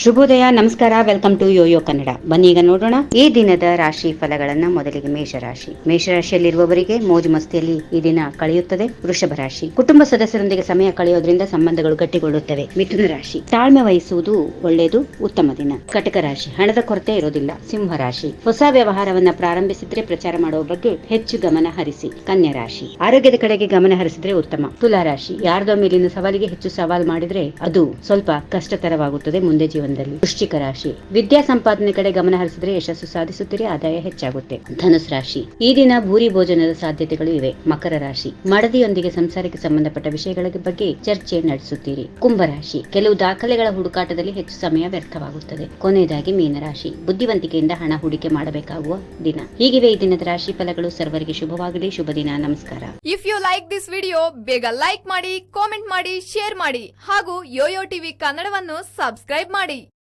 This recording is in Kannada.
ಶುಭೋದಯ, ನಮಸ್ಕಾರ, ವೆಲ್ಕಮ್ ಟು ಯೋಯೋ ಕನ್ನಡ. ಬನ್ನಿ ಈಗ ನೋಡೋಣ ಈ ದಿನದ ರಾಶಿ ಫಲಗಳನ್ನ ಮೊದಲಿಗೆ ಮೇಷರಾಶಿ. ಮೇಷರಾಶಿಯಲ್ಲಿರುವವರಿಗೆ ಮೋಜು ಮಸ್ತಿಯಲ್ಲಿ ಈ ದಿನ ಕಳೆಯುತ್ತದೆ. ವೃಷಭ ರಾಶಿ. ಕುಟುಂಬ ಸದಸ್ಯರೊಂದಿಗೆ ಸಮಯ ಕಳೆಯೋದ್ರಿಂದ ಸಂಬಂಧಗಳು ಗಟ್ಟಿಗೊಳ್ಳುತ್ತವೆ. ಮಿಥುನ ರಾಶಿ. ತಾಳ್ಮೆ ವಹಿಸುವುದು ಒಳ್ಳೆಯದು, ಉತ್ತಮ ದಿನ. ಕಟಕ ರಾಶಿ. ಹಣದ ಕೊರತೆ ಇರೋದಿಲ್ಲ, ಸಿಂಹ ರಾಶಿ. ಹೊಸ ವ್ಯವಹಾರವನ್ನ ಪ್ರಾರಂಭಿಸಿದ್ರೆ ಪ್ರಚಾರ ಮಾಡುವ ಬಗ್ಗೆ ಹೆಚ್ಚು ಗಮನ ಹರಿಸಿ. ಕನ್ಯಾ ರಾಶಿ. ಆರೋಗ್ಯದ ಕಡೆಗೆ ಗಮನ ಹರಿಸಿದ್ರೆ ಉತ್ತಮ. ತುಲಾ ರಾಶಿ. ಯಾರದೋ ಮೇಲಿನ ಸವಾಲಿಗೆ ಹೆಚ್ಚು ಸವಾಲ್ ಮಾಡಿದ್ರೆ ಅದು ಸ್ವಲ್ಪ ಕಷ್ಟಕರವಾಗುತ್ತದೆ ಮುಂದೆ ಜೀವನದಲ್ಲಿ ವೃಶ್ಚಿಕ ರಾಶಿ. ವಿದ್ಯಾ ಸಂಪಾದನೆ ಕಡೆ ಗಮನ ಹರಿಸಿದ್ರೆ ಯಶಸ್ಸು ಸಾಧಿಸುತ್ತೀರಿ, ಆದಾಯ ಹೆಚ್ಚಾಗುತ್ತೆ. ಧನುಸ್ ರಾಶಿ. ಈ ದಿನ ಭೂರಿ ಭೋಜನದ ಸಾಧ್ಯತೆಗಳು ಇವೆ. ಮಕರ ರಾಶಿ. ಮಡದಿಯೊಂದಿಗೆ ಸಂಸಾರಕ್ಕೆ ಸಂಬಂಧಪಟ್ಟ ವಿಷಯಗಳ ಬಗ್ಗೆ ಚರ್ಚೆ ನಡೆಸುತ್ತೀರಿ. ಕುಂಭರಾಶಿ ಕೆಲವು ದಾಖಲೆಗಳ ಹುಡುಕಾಟದಲ್ಲಿ ಹೆಚ್ಚು ಸಮಯ ವ್ಯರ್ಥವಾಗುತ್ತದೆ. ಕೊನೆಯದಾಗಿ ಮೀನರಾಶಿ ಬುದ್ಧಿವಂತಿಕೆಯಿಂದ ಹಣ ಹೂಡಿಕೆ ಮಾಡಬೇಕಾಗುವ ದಿನ. ಹೀಗಿವೆ ಈ ದಿನದ ರಾಶಿ ಫಲಗಳು ಸರ್ವರಿಗೆ ಶುಭವಾಗಲಿ. ಶುಭ ದಿನ. ನಮಸ್ಕಾರ. If you like this video ಬೇಗ ಲೈಕ್ ಮಾಡಿ ಕಾಮೆಂಟ್ ಮಾಡಿ ಶೇರ್ ಮಾಡಿ ಹಾಗೂ ಯೋಯೋ ಟಿವಿ ಕನ್ನಡವನ್ನು ಸಬ್ಸ್ಕ್ರೈಬ್ ಮಾಡಿ. い